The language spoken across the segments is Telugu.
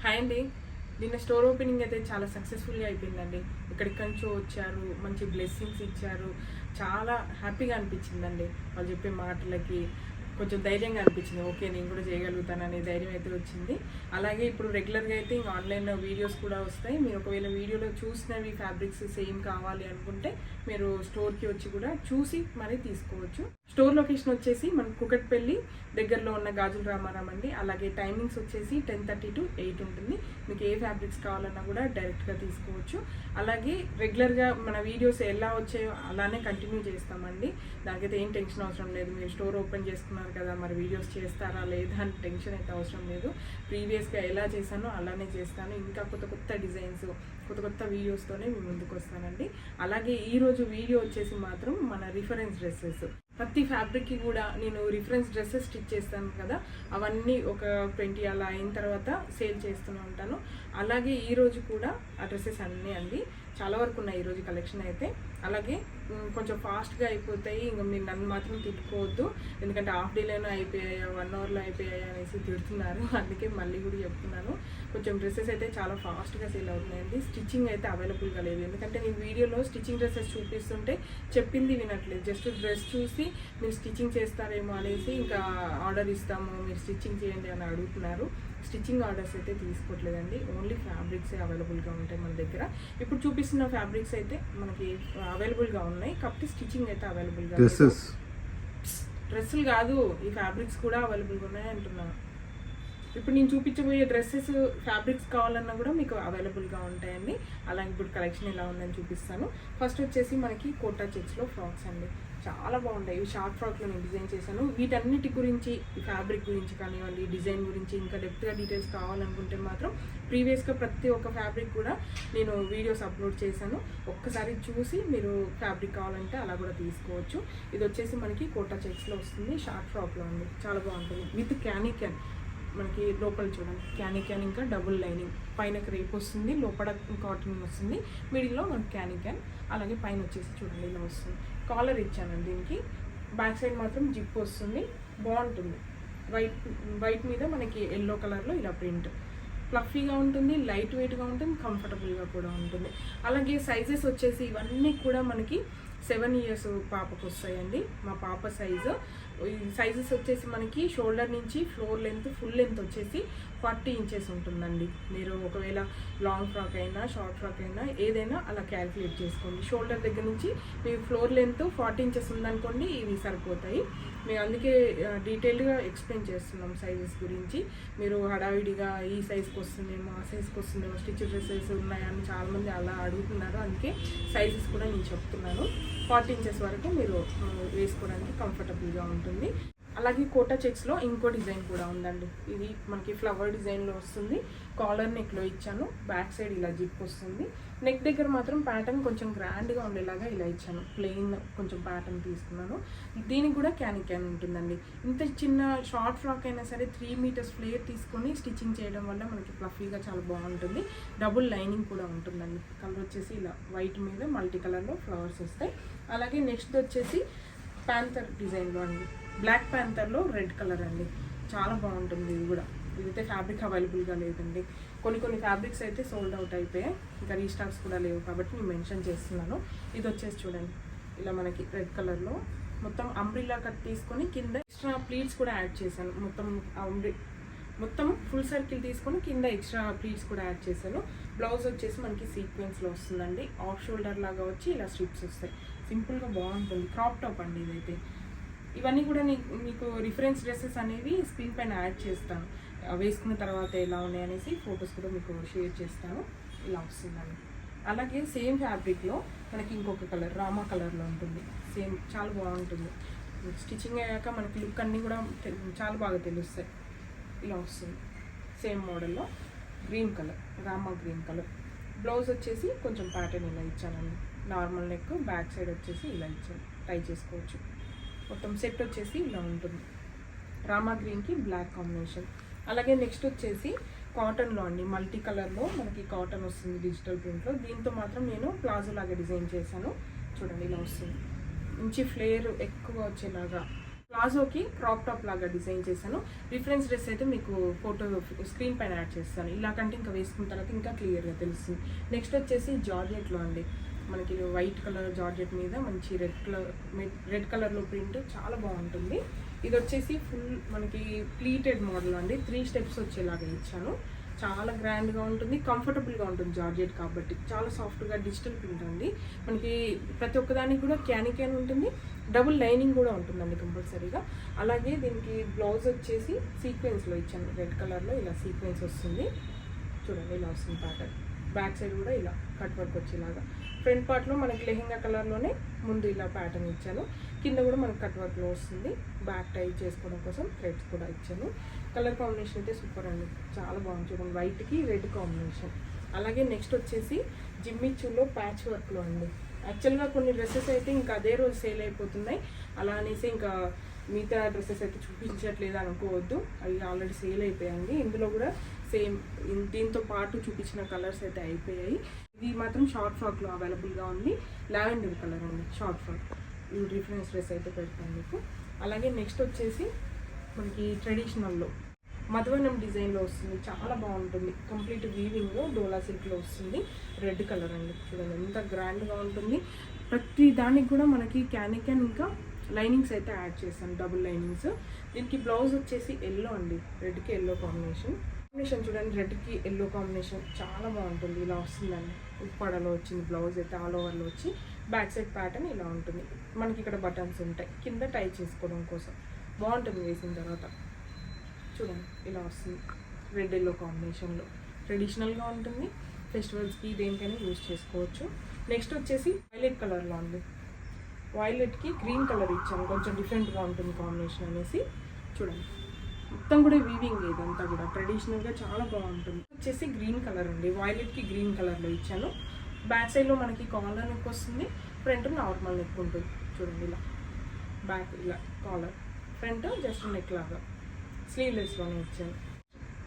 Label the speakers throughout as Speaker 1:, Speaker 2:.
Speaker 1: హాయ్ అండి. నిన్న స్టోర్ ఓపెనింగ్ అయితే చాలా సక్సెస్ఫుల్గా అయిపోయిందండి. ఇక్కడికి నుంచో వచ్చారు మంచి బ్లెస్సింగ్స్ ఇచ్చారు. చాలా హ్యాపీగా అనిపించిందండి. వాళ్ళు చెప్పే మాటలకి కొంచెం ధైర్యంగా అనిపించింది. ఓకే నేను కూడా చేయగలుగుతాననే ధైర్యం అయితే వచ్చింది. అలాగే ఇప్పుడు రెగ్యులర్గా అయితే ఇంకా ఆన్లైన్లో వీడియోస్ కూడా వస్తాయి. మీరు ఒకవేళ వీడియోలో చూసినవి ఫ్యాబ్రిక్స్ సేమ్ కావాలి అనుకుంటే మీరు స్టోర్కి వచ్చి కూడా చూసి మరీ తీసుకోవచ్చు. స్టోర్ లొకేషన్ వచ్చేసి మన కుకట్పల్లి దగ్గరలో ఉన్న గాజుల రామారాం అండి. అలాగే టైమింగ్స్ వచ్చేసి టెన్ థర్టీ టు ఎయిట్ ఉంటుంది. మీకు ఏ ఫ్యాబ్రిక్స్ కావాలన్నా కూడా డైరెక్ట్గా తీసుకోవచ్చు. అలాగే రెగ్యులర్గా మన వీడియోస్ ఎలా వచ్చాయో అలానే కంటిన్యూ చేస్తామండి. దానికైతే ఏం టెన్షన్ అవసరం లేదు. మీరు స్టోర్ ఓపెన్ చేసుకున్నారు కదా మరి వీడియోస్ చేస్తారా లేదా అని టెన్షన్ అయితే అవసరం లేదు. ప్రీవియస్గా ఎలా చేశానో అలానే చేస్తాను. ఇంకా కొత్త కొత్త డిజైన్స్ కొత్త కొత్త వీడియోస్తోనే మీ ముందుకు వస్తానండి. అలాగే ఈరోజు వీడియో వచ్చేసి మాత్రం మన రిఫరెన్స్ డ్రెస్సెస్ ప్రతి ఫ్యాబ్రిక్కి కూడా నేను రిఫరెన్స్ డ్రెస్సెస్ స్టిచ్ చేస్తాను కదా. అవన్నీ ఒక ట్వంటీ అలా అయిన తర్వాత సేల్ చేస్తూనే ఉంటాను. అలాగే ఈరోజు కూడా ఆ డ్రెస్సెస్ అన్నీ అండి. చాలా వరకు ఉన్నాయి ఈరోజు కలెక్షన్ అయితే. అలాగే కొంచెం ఫాస్ట్గా అయిపోతాయి. ఇంకా మీరు నన్ను మాత్రం తిట్టుకోవద్దు. ఎందుకంటే హాఫ్ డేలోనే అయిపోయాయా వన్ అవర్లో అయిపోయాయా అనేసి తిడుతున్నారు. అందుకే మళ్ళీ కూడా చెప్తున్నాను. కొంచెం డ్రెస్సెస్ అయితే చాలా ఫాస్ట్గా సేల్ అవుతున్నాయండి. స్టిచ్చింగ్ అయితే అవైలబుల్గా లేదు. ఎందుకంటే నేను వీడియోలో స్టిచ్చింగ్ డ్రెస్సెస్ చూపిస్తుంటే చెప్పింది వినట్లేదు. జస్ట్ డ్రెస్ చూసి మీరు స్టిచ్చింగ్ చేస్తారేమో అనేసి ఇంకా ఆర్డర్ ఇస్తాము మీరు స్టిచ్చింగ్ చేయండి అని అడుగుతున్నారు. స్టిచ్చింగ్ ఆర్డర్స్ అయితే తీసుకోవట్లేదండి. ఓన్లీ ఫ్యాబ్రిక్సే అవైలబుల్గా ఉంటాయి మన దగ్గర. ఇప్పుడు చూపిస్తున్న ఫ్యాబ్రిక్స్ అయితే మనకి అవైలబుల్గా ఉన్నాయి. కాకపోతే స్టిచ్చింగ్ అయితే అవైలబుల్గా డ్రెస్సులు కాదు ఈ ఫ్యాబ్రిక్స్ కూడా అవైలబుల్గా ఉన్నాయి అంటున్నాను. ఇప్పుడు నేను చూపించబోయే డ్రెస్సెస్ ఫ్యాబ్రిక్స్ కావాలన్నా కూడా మీకు అవైలబుల్గా ఉంటాయండి. అలాగే ఇప్పుడు కలెక్షన్ ఎలా ఉందని చూపిస్తాను. ఫస్ట్ వచ్చేసి మనకి కోటా చెక్స్లో ఫ్రాక్స్ అండి. చాలా బాగుంటాయి. ఇవి షార్ట్ ఫ్రాక్లో నేను డిజైన్ చేశాను. వీటన్నిటి గురించి ఫ్యాబ్రిక్ గురించి కానివ్వండి డిజైన్ గురించి ఇంకా డెప్త్గా డీటెయిల్స్ కావాలనుకుంటే మాత్రం ప్రీవియస్గా ప్రతి ఒక్క ఫ్యాబ్రిక్ కూడా నేను వీడియోస్ అప్లోడ్ చేశాను. ఒక్కసారి చూసి మీరు ఫ్యాబ్రిక్ కావాలంటే అలా కూడా తీసుకోవచ్చు. ఇది వచ్చేసి మనకి కోటా చెక్స్లో వస్తుంది. షార్ట్ ఫ్రాక్లో ఉంది చాలా బాగుంటుంది. With can can. మనకి లోపల చూడండి. క్యానీ క్యాన్ ఇంకా డబుల్ లైనింగ్ పైన క్రేప్ వస్తుంది. లోపల కాటన్ వస్తుంది. మిడిల్లో మనకి క్యానీ క్యాన్. అలాగే పైన వచ్చేసి చూడండి ఇలా వస్తుంది. కాలర్ ఇచ్చాను దీనికి. బ్యాక్ సైడ్ మాత్రం జిప్ వస్తుంది. బాగుంటుంది. వైట్ వైట్ మీద మనకి ఎల్లో కలర్లో ఇలా ప్రింట్. ఫ్లఫీగా ఉంటుంది లైట్ వెయిట్గా ఉంటుంది కంఫర్టబుల్గా కూడా ఉంటుంది. అలాగే సైజెస్ వచ్చేసి ఇవన్నీ కూడా మనకి సెవెన్ ఇయర్స్ పాపకు వస్తాయండి మా పాప సైజు. సైజెస్ వచ్చేసి మనకి షోల్డర్ నుంచి ఫ్లోర్ లెంత్ ఫుల్ లెంత్ వచ్చేసి ఫార్టీ ఇంచెస్ ఉంటుందండి. మీరు ఒకవేళ లాంగ్ ఫ్రాక్ అయినా షార్ట్ ఫ్రాక్ అయినా ఏదైనా అలా క్యాలిక్యులేట్ చేసుకోండి. షోల్డర్ దగ్గర నుంచి మీ ఫ్లోర్ లెంత్ ఫార్టీ ఇంచెస్ ఉందనుకోండి ఇవి సరిపోతాయి. మేము అందుకే డీటెయిల్డ్గా ఎక్స్ప్లెయిన్ చేస్తున్నాం సైజెస్ గురించి. మీరు హడావిడిగా ఈ సైజ్కి వస్తుందేమో ఆ సైజ్కి వస్తుందేమో స్టిచ్ డ్రెస్సెస్ ఉన్నాయని చాలామంది అలా అడుగుతున్నారు. అందుకే సైజెస్ కూడా నేను చెప్తున్నాను. ఫార్టీ ఇంచెస్ వరకు మీరు వేసుకోవడానికి కంఫర్టబుల్గా ఉంటుంది అలాగే కోటా చెక్స్లో ఇంకో డిజైన్ కూడా ఉందండి. ఇది మనకి ఫ్లవర్ డిజైన్లో వస్తుంది. కాలర్ నెక్లో ఇచ్చాను. బ్యాక్ సైడ్ ఇలా జిప్ వస్తుంది. నెక్ దగ్గర మాత్రం ప్యాటర్న్ కొంచెం గ్రాండ్గా ఉండేలాగా ఇలా ఇచ్చాను. ప్లెయిన్ కొంచెం ప్యాటర్న్ తీసుకున్నాను. దీనికి కూడా క్యాన్ క్యాన్ ఉంటుందండి. ఇంత చిన్న షార్ట్ ఫ్రాక్ అయినా సరే త్రీ మీటర్స్ ఫ్లేర్ తీసుకొని స్టిచ్చింగ్ చేయడం వల్ల మనకి ఫ్లఫీగా చాలా బాగుంటుంది. డబుల్ లైనింగ్ కూడా ఉంటుందండి. కలర్ వచ్చేసి ఇలా వైట్ మీద మల్టీ కలర్లో ఫ్లవర్స్ వస్తాయి. అలాగే నెక్స్ట్ వచ్చేసి ప్యాంథర్ డిజైన్లో అండి. బ్లాక్ ప్యాంథర్లో రెడ్ కలర్ అండి. చాలా బాగుంటుంది ఇది కూడా. ఇదైతే ఫ్యాబ్రిక్ అవైలబుల్గా లేదండి. కొన్ని కొన్ని ఫ్యాబ్రిక్స్ అయితే సోల్డ్ అవుట్ అయిపోయాయి. ఇంకా రీస్టాక్స్ కూడా లేవు కాబట్టి నేను మెన్షన్ చేస్తున్నాను. ఇది వచ్చేసి చూడండి. ఇలా మనకి రెడ్ కలర్లో మొత్తం అంబ్రిల్లా కట్ తీసుకొని కింద ఎక్స్ట్రా ప్లీట్స్ కూడా యాడ్ చేశాను. మొత్తం అంబ్రి మొత్తం ఫుల్ సర్కిల్ తీసుకొని కింద ఎక్స్ట్రా ప్లీట్స్ కూడా యాడ్ చేశాను. బ్లౌజ్ వచ్చేసి మనకి సీక్వెన్స్లో వస్తుందండి. ఆఫ్ షోల్డర్ లాగా వచ్చి ఇలా స్ట్రిప్స్ వస్తాయి. సింపుల్గా బాగుంటుంది. క్రాప్ టాప్ అండి ఇదైతే. ఇవన్నీ కూడా నీకు మీకు రిఫరెన్స్ డ్రెస్సెస్ అనేవి స్క్రీన్ పైన యాడ్ చేస్తాను. వేసుకున్న తర్వాత ఎలా ఉన్నాయి అనేసి ఫొటోస్ కూడా మీకు షేర్ చేస్తాను. ఇలా వస్తుందండి. అలాగే సేమ్ ఫ్యాబ్రిక్లో మనకి ఇంకొక కలర్ రామా కలర్లో ఉంటుంది. సేమ్ చాలా బాగుంటుంది. స్టిచ్చింగ్ అయ్యాక మనకి లుక్ అన్నీ కూడా చాలా బాగా తెలుస్తాయి. ఇలా వస్తుంది. సేమ్ మోడల్లో green colour Rama green colour. Blouse వచ్చేసి కొంచెం ప్యాటర్న్ ఇలా ఇచ్చానండి. నార్మల్ నెక్ బ్యాక్ సైడ్ వచ్చేసి ఇలా ఇచ్చాను ట్రై చేసుకోవచ్చు. మొత్తం సెట్ వచ్చేసి ఇలా ఉంటుంది. రామా గ్రీన్కి బ్లాక్ కాంబినేషన్. అలాగే నెక్స్ట్ వచ్చేసి కాటన్లో అండి మల్టీ కలర్లో మనకి కాటన్ వస్తుంది డిజిటల్ ప్రింట్లో. దీంతో మాత్రం నేను ప్లాజో లాగా డిజైన్ చేశాను. చూడండి ఇలా వస్తుంది. మంచి ఫ్లేర్ ఎక్కువ వచ్చేలాగా. ప్లాజోకి క్రాప్ టాప్ లాగా డిజైన్ చేశాను. రిఫరెన్స్ డ్రెస్ అయితే మీకు ఫోటో స్క్రీన్ పైన యాడ్ చేస్తాను. ఇలా కంటే ఇంకా వేసుకున్న తర్వాత ఇంకా క్లియర్గా తెలుస్తుంది. నెక్స్ట్ వచ్చేసి జార్జెట్లో అండి. మనకి వైట్ కలర్ జార్జెట్ మీద మంచి రెడ్ కలర్ రెడ్ కలర్లో ప్రింట్ చాలా బాగుంటుంది. ఇది వచ్చేసి ఫుల్ మనకి ప్లీటెడ్ మోడల్ అండి. త్రీ స్టెప్స్ వచ్చేలాగా ఇచ్చాను. చాలా గ్రాండ్గా ఉంటుంది కంఫర్టబుల్గా ఉంటుంది జార్జెట్ కాబట్టి. చాలా సాఫ్ట్గా డిజిటల్ ప్రింట్ అండి. మనకి ప్రతి ఒక్కదానికి కూడా క్యానీ క్యాన్ ఉంటుంది. డబుల్ లైనింగ్ కూడా ఉంటుందండి కంపల్సరీగా. అలాగే దీనికి బ్లౌజ్ వచ్చేసి సీక్వెన్స్లో ఇచ్చాను. రెడ్ కలర్లో ఇలా సీక్వెన్స్ వస్తుంది. చూడండి ఇలా వస్తుంది ప్యాటర్న్. బ్యాక్ సైడ్ కూడా ఇలా కట్ వర్క్ వచ్చేలాగా. ఫ్రంట్ పార్ట్లో మనకి లెహింగా కలర్లోనే ముందు ఇలా ప్యాటర్న్ ఇచ్చాను. కింద కూడా మనకి కట్ వర్క్లో వస్తుంది. బ్యాక్ టై చేసుకోవడం కోసం థ్రెడ్స్ కూడా ఇచ్చాను. కలర్ కాంబినేషన్ అయితే సూపర్ అండి. చాలా బాగుంది చూడండి. వైట్కి రెడ్ కాంబినేషన్ అలాగే నెక్స్ట్ వచ్చేసి జిమ్మిచ్చులో ప్యాచ్ వర్క్లో అండి. యాక్చువల్గా కొన్ని డ్రెస్సెస్ అయితే ఇంకా అదే రోజు సేల్ అయిపోతున్నాయి. అలా అనేసి ఇంకా మిగతా డ్రెస్సెస్ అయితే చూపించట్లేదు అనుకోవద్దు. అవి ఆల్రెడీ సేల్ అయిపోయాయండి ఇందులో కూడా సేమ్ దీంతో పాటు చూపించిన కలర్స్ అయితే అయిపోయాయి. ఇది మాత్రం షార్ట్ ఫ్రాక్లో అవైలబుల్గా ఉంది. లావెండర్ కలర్ అండి షార్ట్ ఫ్రాక్ ఈ రిఫరెన్స్ డ్రెస్ అయితే పెడతాను మీకు. అలాగే నెక్స్ట్ వచ్చేసి మనకి ట్రెడిషనల్లో మధువనం డిజైన్లో వస్తుంది. చాలా బాగుంటుంది. కంప్లీట్ వీవింగ్ డోలా సిల్క్లో వస్తుంది. రెడ్ కలర్ అండి. చూడండి ఎంత గ్రాండ్గా ఉంటుంది. ప్రతి దానికి కూడా మనకి క్యాన్ క్యాన్ ఇంకా లైనింగ్స్ అయితే యాడ్ చేశాను డబుల్ లైనింగ్స్ దీనికి బ్లౌజ్ వచ్చేసి ఎల్లో అండి. రెడ్కి ఎల్లో కాంబినేషన్ కాంబినేషన్ చూడండి రెడ్కి ఎల్లో కాంబినేషన్ చాలా బాగుంటుంది. ఇలా వస్తుందండి. ఉప్పాడలో వచ్చింది బ్లౌజ్ అయితే ఆల్ ఓవర్లో వచ్చి బ్యాక్ సైడ్ ప్యాటర్న్ ఇలా ఉంటుంది. మనకి ఇక్కడ బటన్స్ ఉంటాయి. కింద టై చేసుకోవడం కోసం. బాగుంటుంది వేసిన తర్వాత. చూడండి ఇలా వస్తుంది. రెడ్ ఎల్లో కాంబినేషన్లో ట్రెడిషనల్గా ఉంటుంది. ఫెస్టివల్స్కి దేనికైనా యూజ్ చేసుకోవచ్చు. నెక్స్ట్ వచ్చేసి వైలెట్ కలర్లో ఉంది వైలెట్కి గ్రీన్ కలర్ ఇచ్చాను కొంచెం డిఫరెంట్గా ఉంటుంది కాంబినేషన్ అనేసి. చూడండి. మొత్తం కూడా వీవింగ్ ఇదంతా కూడా. ట్రెడిషనల్గా చాలా బాగుంటుంది. వచ్చేసి గ్రీన్ కలర్ అండి వైలెట్కి గ్రీన్ కలర్లో ఇచ్చాను. బ్యాక్ సైడ్లో మనకి కాలర్ నెక్ వస్తుంది. ఫ్రంట్ నార్మల్ నెక్ ఉంటుంది. చూడండి ఇలా. బ్యాక్ ఇలా కాలర్ ఫ్రంట్ జస్ట్ నెక్ లాగా. స్లీవ్లెస్లోనే ఇచ్చాను.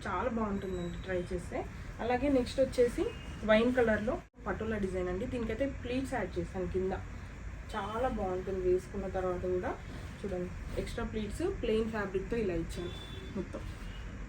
Speaker 1: చాలా బాగుంటుందండి ట్రై చేస్తే. అలాగే నెక్స్ట్ వచ్చేసి వైన్ కలర్లో పటోలా డిజైన్ అండి. దీనికైతే ప్లీట్స్ యాడ్ చేశాను కింద. చాలా బాగుంటుంది. వేసుకున్న తర్వాత కూడా చూడండి. ఎక్స్ట్రా ప్లీట్స్ ప్లెయిన్ ఫ్యాబ్రిక్తో ఇలా ఇచ్చాను. మొత్తం.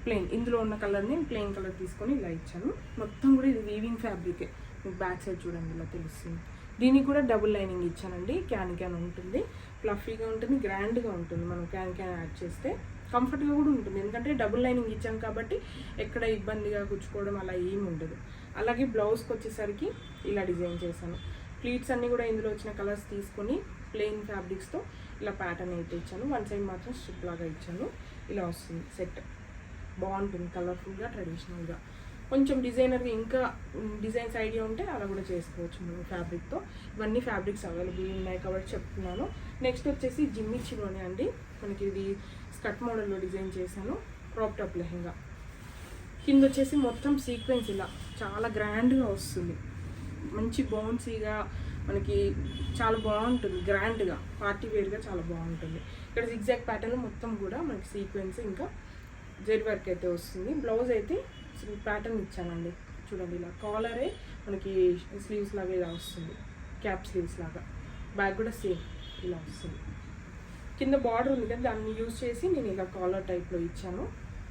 Speaker 1: ప్లెయిన్ ఇందులో ఉన్న కలర్ని ప్లెయిన్ కలర్ తీసుకొని ఇలా ఇచ్చాను. మొత్తం కూడా ఇది వీవింగ్ ఫ్యాబ్రికే మీకు బ్యాక్ సైడ్ చూడండి ఇలా తెలుస్తుంది. దీనికి కూడా డబుల్ లైనింగ్ ఇచ్చానండి. క్యాన్ క్యాన్ ఉంటుంది. ఫ్లఫీగా ఉంటుంది గ్రాండ్గా ఉంటుంది. మనం క్యాన్ క్యాన్ యాడ్ చేస్తే కంఫర్ట్గా కూడా ఉంటుంది. ఎందుకంటే డబుల్ లైనింగ్ ఇచ్చాం కాబట్టి ఎక్కడ ఇబ్బందిగా కుచ్చుకోవడం అలా ఏమి ఉండదు. అలాగే బ్లౌజ్కి వచ్చేసరికి ఇలా డిజైన్ చేశాను. ప్లీట్స్ అన్నీ కూడా ఇందులో వచ్చిన కలర్స్ తీసుకొని ప్లెయిన్ ఫ్యాబ్రిక్స్తో ఇలా ప్యాటర్న్ అయితే ఇచ్చాను. వన్ సైడ్ మాత్రం స్ట్రిప్ లాగా ఇచ్చాను. ఇలా వస్తుంది సెట్ బాగుంటుంది కలర్ఫుల్గా ట్రెడిషనల్గా కొంచెం డిజైనర్గా ఇంకా డిజైన్స్ ఐడియా ఉంటే అలా కూడా చేసుకోవచ్చు మనం ఫ్యాబ్రిక్తో ఇవన్నీ ఫ్యాబ్రిక్స్ అవైలబుల్ ఉన్నాయి కాబట్టి చెప్తున్నాను. నెక్స్ట్ వచ్చేసి జిమ్మిచ్చిలోనే అండి. మనకి ఇది స్కర్ట్ మోడల్లో డిజైన్ చేశాను. Crop top lehenga. కింద వచ్చేసి మొత్తం సీక్వెన్స్ ఇలా. చాలా గ్రాండ్గా వస్తుంది. మంచి బౌన్సీగా మనకి చాలా బాగుంటుంది గ్రాండ్గా పార్టీ వేర్గా చాలా బాగుంటుంది. ఇక్కడ జిగ్జాగ్ ప్యాటర్న్ మొత్తం కూడా మనకి సీక్వెన్స్ ఇంకా జెడ్ వర్క్ అయితే వస్తుంది. బ్లౌజ్ అయితే ప్యాటర్న్ ఇచ్చానండి. చూడండి ఇలా కాలరే మనకి స్లీవ్స్ లాగా ఇలా వస్తుంది. క్యాప్ స్లీవ్స్ లాగా. బ్యాక్ కూడా సేమ్ ఇలా వస్తుంది. కింద బార్డర్ ఉంది కదా దాన్ని యూజ్ చేసి నేను ఇలా కాలర్ టైప్లో ఇచ్చాను.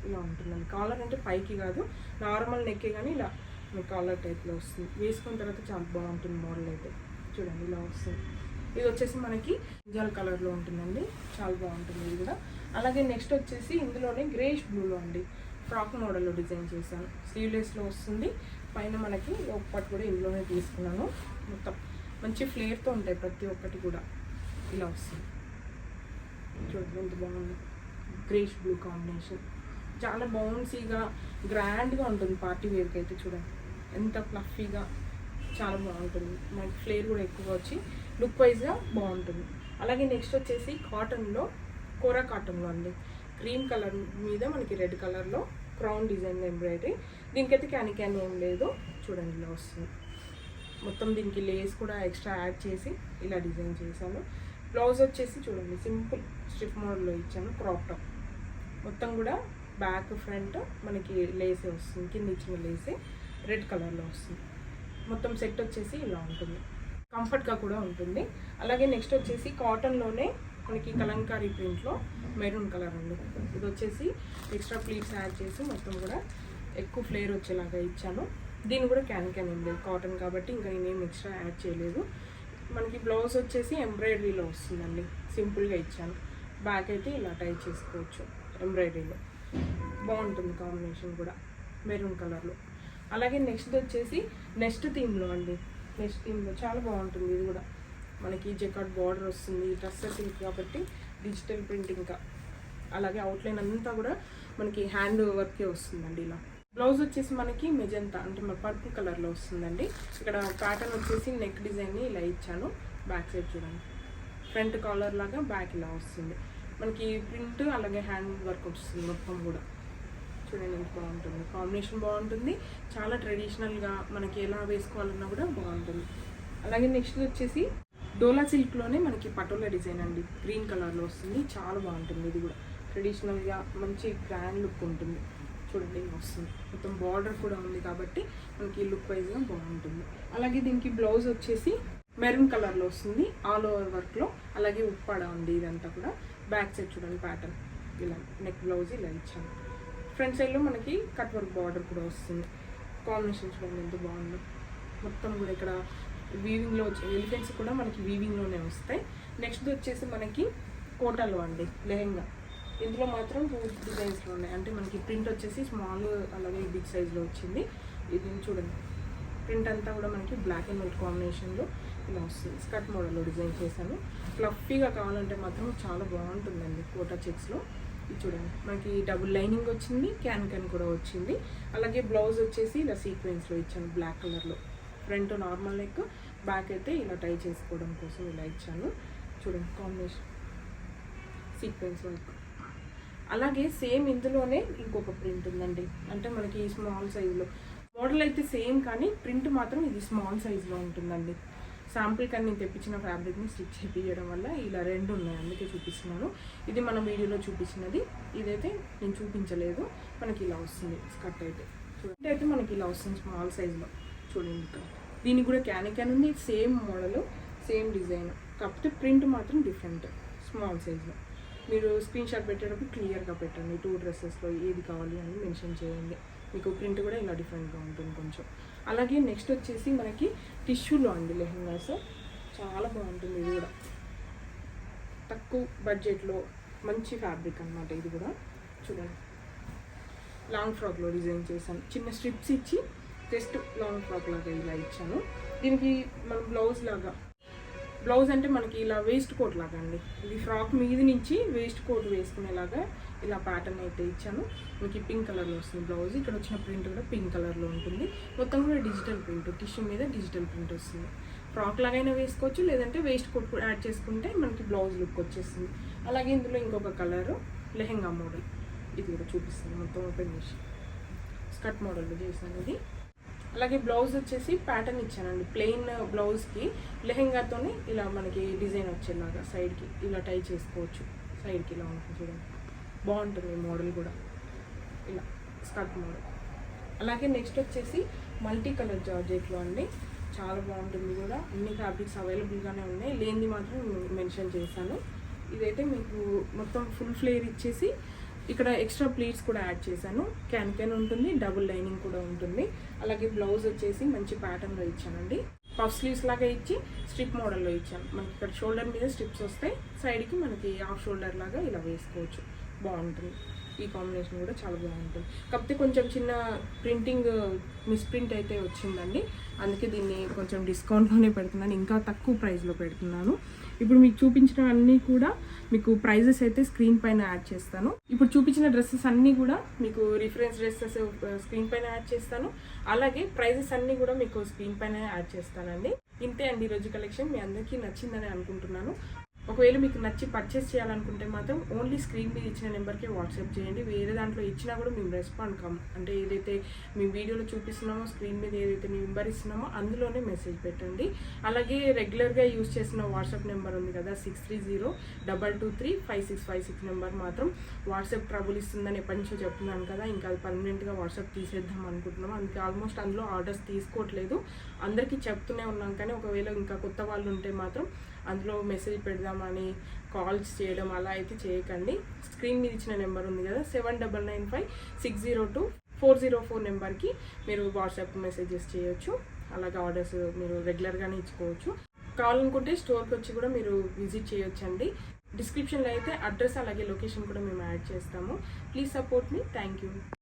Speaker 1: ఇలా ఉంటుందండి. కాలర్ అంటే పైకి కాదు నార్మల్ నెక్కే కానీ ఇలా మీకు కాలర్ టైప్లో వస్తుంది. వేసుకున్న తర్వాత చాలా బాగుంటుంది మోడల్ అయితే. చూడండి ఇలా వస్తుంది. ఇది వచ్చేసి మనకి జల్ కలర్లో ఉంటుందండి. చాలా బాగుంటుంది ఇది కూడా. అలాగే నెక్స్ట్ వచ్చేసి ఇందులోనే గ్రేష్ బ్లూలో అండి. ఫ్రాక్ మోడల్లో డిజైన్ చేశాను. స్లీవ్లెస్లో వస్తుంది. పైన మనకి ఒక్కటి కూడా ఇందులోనే తీసుకున్నాను. మొత్తం మంచి ఫ్లేర్తో ఉంటాయి ప్రతి ఒక్కటి కూడా. ఇలా వస్తుంది. చూడండి ఎంత బాగుంది. Greyish blue combination. చాలా బౌన్సీగా గ్రాండ్గా ఉంటుంది పార్టీ వేర్కి అయితే చూడండి. ఎంత ఫ్లఫీగా చాలా బాగుంటుంది. మనకి ఫ్లేర్ కూడా ఎక్కువగా వచ్చి లుక్ వైజ్గా బాగుంటుంది. అలాగే నెక్స్ట్ వచ్చేసి కాటన్లో కోరా కాటన్లో అండి. క్రీమ్ కలర్ మీద మనకి రెడ్ కలర్లో క్రౌన్ డిజైన్ ఎంబ్రాయిడరీ. దీనికైతే క్యాన్ క్యాన్ ఏం లేదు. చూడండి ఇలా వస్తుంది. మొత్తం దీనికి లేస్ కూడా ఎక్స్ట్రా యాడ్ చేసి ఇలా డిజైన్ చేశాను. బ్లౌజ్ వచ్చేసి చూడండి సింపుల్ స్ట్రిప్ మోడల్లో ఇచ్చాను క్రాప్ టాప్ మొత్తం కూడా బ్యాక్ ఫ్రంట్ మనకి లేసే వస్తుంది కింద ఇచ్చిన లేసే రెడ్ కలర్లో వస్తుంది. మొత్తం సెట్ వచ్చేసి ఇలా ఉంటుంది. కంఫర్ట్గా కూడా ఉంటుంది. అలాగే నెక్స్ట్ వచ్చేసి కాటన్లోనే మనకి కలంకారీ ప్రింట్లో మెరూన్ కలర్ ఉంది. ఇది వచ్చేసి ఎక్స్ట్రా ప్లీట్స్ యాడ్ చేసి మొత్తం కూడా ఎక్కువ ఫ్లేర్ వచ్చేలాగా ఇచ్చాను. దీన్ని కూడా క్యాన్ క్యాన్ ఏం లేదు. కాటన్ కాబట్టి ఇంకా నేనేం ఎక్స్ట్రా యాడ్ చేయలేదు. మనకి బ్లౌజ్ వచ్చేసి ఎంబ్రాయిడరీలో వస్తుందండి. సింపుల్గా ఇచ్చాను. బ్యాక్ అయితే ఇలా టై చేసుకోవచ్చు ఎంబ్రాయిడరీలో బాగుంటుంది కాంబినేషన్ కూడా మెరూన్ కలర్లో అలాగే నెక్స్ట్ వచ్చేసి నెక్స్ట్ థీమ్లో అండి. నెక్స్ట్ థీమ్లో చాలా బాగుంటుంది ఇది కూడా. మనకి జకాట్ బార్డర్ వస్తుంది డ్రెస్ సిల్క్ కాబట్టి డిజిటల్ ప్రింట్ ఇంకా అలాగే అవుట్లైన్ అంతా కూడా మనకి హ్యాండ్ వర్కే వస్తుందండి ఇలా. బ్లౌజ్ వచ్చేసి మనకి మెజంతా అంటే మన పర్పుల్ కలర్లో వస్తుందండి. ఇక్కడ ప్యాటర్న్ వచ్చేసి నెక్ డిజైన్ని ఇలా ఇచ్చాను బ్యాక్ సైడ్ చూడండి. ఫ్రంట్ కాలర్ లాగా బ్యాక్ ఇలా వస్తుంది. మనకి ప్రింట్ అలాగే హ్యాండ్ వర్క్ వస్తుంది మొత్తం కూడా. చూడండి ఎంత బాగుంటుంది. కాంబినేషన్ బాగుంటుంది. చాలా ట్రెడిషనల్గా మనకి ఎలా వేసుకోవాలన్నా కూడా బాగుంటుంది. అలాగే నెక్స్ట్ వచ్చేసి డోలా సిల్క్లోనే మనకి పటోలా డిజైన్ అండి. గ్రీన్ కలర్లో వస్తుంది. చాలా బాగుంటుంది ఇది కూడా. ట్రెడిషనల్గా మంచి గ్రాండ్ లుక్ ఉంటుంది. చూడండి వస్తుంది. మొత్తం బార్డర్ కూడా ఉంది కాబట్టి మనకి లుక్ వైజ్గా బాగుంటుంది. అలాగే దీనికి బ్లౌజ్ వచ్చేసి మెరూన్ కలర్లో వస్తుంది. ఆల్ ఓవర్ వర్క్లో అలాగే ఉప్పాడ ఉంది ఇదంతా కూడా. బ్యాక్ సైడ్ చూడండి ప్యాటర్న్ ఇలా నెక్ బ్లౌజ్ ఇలా ఇచ్చాను. ఫ్రంట్ సైడ్లో మనకి కట్ వర్క్ బార్డర్ కూడా వస్తుంది. కాంబినేషన్ చూడండి ఎంత బాగుందో. మొత్తం కూడా ఇక్కడ వీవింగ్లో వచ్చే ఎలిఫెంట్స్ కూడా మనకి వీవింగ్లోనే వస్తాయి. నెక్స్ట్ వచ్చేసి మనకి కోటాలు అండి లెహెంగా. ఇందులో మాత్రం టూ డిజైన్స్లో ఉన్నాయి. అంటే మనకి ప్రింట్ వచ్చేసి స్మాల్ అలాగే బిగ్ సైజ్లో వచ్చింది. ఇది చూడండి. ప్రింట్ అంతా కూడా మనకి బ్లాక్ అండ్ వైట్ కాంబినేషన్లో ఇలా వస్తుంది. స్కర్ట్ మోడల్లో డిజైన్ చేశాను. ఫ్లఫీగా కావాలంటే మాత్రం చాలా బాగుంటుందండి కోటా చెక్స్లో చూడండి మనకి డబుల్ లైనింగ్ వచ్చింది క్యాన్ క్యాన్ కూడా వచ్చింది. అలాగే బ్లౌజ్ వచ్చేసి ఇలా సీక్వెన్స్లో ఇచ్చాను బ్లాక్ కలర్లో ఫ్రంట్ నార్మల్ నెక్ బ్యాక్ అయితే ఇలా టై చేసుకోవడం కోసం ఇలా ఇచ్చాను. చూడండి కాంబినేషన్ సీక్వెన్స్ వర్క్ అలాగే సేమ్ ఇందులోనే ఇంకొక ప్రింట్ ఉందండి. అంటే మనకి స్మాల్ సైజులో మోడల్ అయితే సేమ్ కానీ ప్రింట్ మాత్రం ఇది స్మాల్ సైజులో ఉంటుందండి. శాంపుల్ కానీ నేను తెప్పించిన ఫ్యాబ్రిక్ని స్టిచ్ చేయడం వల్ల ఇలా రెండు ఉన్నాయి అందుకే చూపిస్తున్నాను. ఇది మన వీడియోలో చూపించినది. ఇదైతే నేను చూపించలేదు. మనకి ఇలా వస్తుంది స్కర్ట్ అయితే. చూడండి అయితే మనకి ఇలా వస్తుంది స్మాల్ సైజులో. చూడండి ఇక్కడ. దీనికి కూడా క్యాన్ క్యాన్ ఉంది. Same model same design. కాకపోతే ప్రింట్ మాత్రం డిఫరెంట్ స్మాల్ సైజులో. మీరు స్క్రీన్ షాట్ పెట్టేటప్పుడు క్లియర్గా పెట్టండి. టూ డ్రెస్సెస్లో ఏది కావాలి అని మెన్షన్ చేయండి. మీకు ప్రింట్ కూడా ఇలా డిఫరెంట్గా ఉంటుంది కొంచెం. అలాగే నెక్స్ట్ వచ్చేసి మనకి టిష్యూలో అండి లెహంగాస్ చాలా బాగుంటుంది ఇది కూడా. తక్కువ బడ్జెట్లో మంచి ఫ్యాబ్రిక్ అన్నమాట ఇది కూడా. చూడండి. లాంగ్ ఫ్రాక్లో డిజైన్ చేశాను. చిన్న స్ట్రిప్స్ ఇచ్చి జస్ట్ లాంగ్ ఫ్రాక్ లాగా ఇలా ఇచ్చాను. దీనికి మనం బ్లౌజ్ లాగా బ్లౌజ్ అంటే మనకి ఇలా వేస్ట్ కోట్ లాగా అండి. ఇది ఫ్రాక్ మీద నుంచి వేస్ట్ కోట్ వేసుకునేలాగా ఇలా ప్యాటర్న్ అయితే ఇచ్చాను. మీకు పింక్ కలర్లో వస్తుంది బ్లౌజ్. ఇక్కడ వచ్చిన ప్రింట్ కూడా పింక్ కలర్లో ఉంటుంది. మొత్తం కూడా డిజిటల్ ప్రింట్ టిష్యూ మీద డిజిటల్ ప్రింట్ వస్తుంది. ఫ్రాక్ లాగైనా వేసుకోవచ్చు లేదంటే వేస్ట్ కోట్ కూడా యాడ్ చేసుకుంటే మనకి బ్లౌజ్ లుక్ వచ్చేస్తుంది. అలాగే ఇందులో ఇంకొక కలరు లెహెంగా మోడల్ ఇది కూడా చూపిస్తాను. మొత్తం ఓపెన్ చేసి. స్కర్ట్ మోడల్ చేశాను ఇది. అలాగే బ్లౌజ్ వచ్చేసి ప్యాటర్న్ ఇచ్చానండి. ప్లెయిన్ బ్లౌజ్కి లెహెంగాతోనే ఇలా మనకి డిజైన్ వచ్చేలాగా సైడ్కి ఇలా టై చేసుకోవచ్చు. సైడ్కి ఇలా ఉంటుంది చూడండి. బాగుంటుంది మోడల్ కూడా. ఇలా స్కర్ట్ మోడల్ అలాగే నెక్స్ట్ వచ్చేసి మల్టీ కలర్ జార్జెట్లో అండి. చాలా బాగుంటుంది కూడా. అన్ని ఫ్యాబ్రిక్స్ అవైలబుల్గానే ఉన్నాయి. లేనిది మాత్రం మెన్షన్ చేశాను. ఇదైతే మీకు మొత్తం ఫుల్ ఫ్లేర్ ఇచ్చేసి ఇక్కడ ఎక్స్ట్రా ప్లీట్స్ కూడా యాడ్ చేశాను. క్యాన్ క్యాన్ ఉంటుంది డబుల్ లైనింగ్ కూడా ఉంటుంది. అలాగే బ్లౌజ్ వచ్చేసి మంచి ప్యాటర్న్లో ఇచ్చానండి. పఫ్ స్లీవ్స్ లాగా ఇచ్చి స్ట్రిప్ మోడల్లో ఇచ్చాను. మనకి ఇక్కడ షోల్డర్ మీద స్ట్రిప్స్ వస్తాయి. సైడ్కి మనకి హాఫ్ షోల్డర్ లాగా ఇలా వేసుకోవచ్చు. బాగుంటుంది. ఈ కాంబినేషన్ కూడా చాలా బాగుంటుంది. కాకపోతే కొంచెం చిన్న ప్రింటింగ్ మిస్ప్రింట్ అయితే వచ్చిందండి. అందుకే దీన్ని కొంచెం డిస్కౌంట్లోనే పెడుతున్నాను. ఇంకా తక్కువ ప్రైస్లో పెడుతున్నాను. ఇప్పుడు మీకు చూపించిన అన్నీ కూడా మీకు ప్రైజెస్ అయితే స్క్రీన్ పైన యాడ్ చేస్తాను. ఇప్పుడు చూపించిన డ్రెస్సెస్ అన్నీ కూడా మీకు రిఫరెన్స్ డ్రెస్సెస్ uh, స్క్రీన్ పైన యాడ్ చేస్తాను. అలాగే ప్రైజెస్ అన్నీ కూడా మీకు స్క్రీన్ పైన యాడ్ చేస్తానండి. ఇంతే అండి ఈరోజు కలెక్షన్ మీ అందరికీ నచ్చిందని అనుకుంటున్నాను. ఒకవేళ మీకు నచ్చి పర్చేస్ చేయాలనుకుంటే మాత్రం ఓన్లీ స్క్రీన్ మీద ఇచ్చిన నెంబర్కి వాట్సాప్ చేయండి. వేరే దాంట్లో ఇచ్చినా కూడా మేము రెస్పాండ్ కమ్ అంటే ఏదైతే మీ వీడియోలో చూపిస్తున్నామో స్క్రీన్ మీద ఏదైతే మీ నెంబర్ ఇస్తున్నామో అందులోనే మెసేజ్ పెట్టండి. అలాగే రెగ్యులర్గా యూజ్ చేసిన వాట్సాప్ నెంబర్ ఉంది కదా six three zero double two three five six five six number మాత్రం వాట్సాప్ ట్రబుల్ ఇస్తుందని ఎప్పటి నుంచో చెప్తున్నాను కదా ఇంకా అది పర్మనెంట్గా వాట్సాప్ తీసేద్దాం అనుకుంటున్నాం అందుకే ఆల్మోస్ట్ అందులో ఆర్డర్స్ తీసుకోవట్లేదు. అందరికీ చెప్తూనే ఉన్నాం కానీ ఒకవేళ ఇంకా కొత్త వాళ్ళు ఉంటే మాత్రం అందులో మెసేజ్ పెడదామని కాల్స్ చేయడం అలా అయితే చేయకండి. స్క్రీన్ మీద ఇచ్చిన నెంబర్ ఉంది కదా seven double nine five six zero two four zero four నెంబర్కి మీరు వాట్సాప్ మెసేజెస్ చేయొచ్చు. అలాగే ఆర్డర్స్ మీరు రెగ్యులర్గానే ఇచ్చుకోవచ్చు. కావాలనుకుంటే స్టోర్కి వచ్చి కూడా మీరు విజిట్ చేయొచ్చండి. డిస్క్రిప్షన్లో అయితే అడ్రస్ అలాగే లొకేషన్ కూడా మేము యాడ్ చేస్తాము. ప్లీజ్ సపోర్ట్ మీ థ్యాంక్ యూ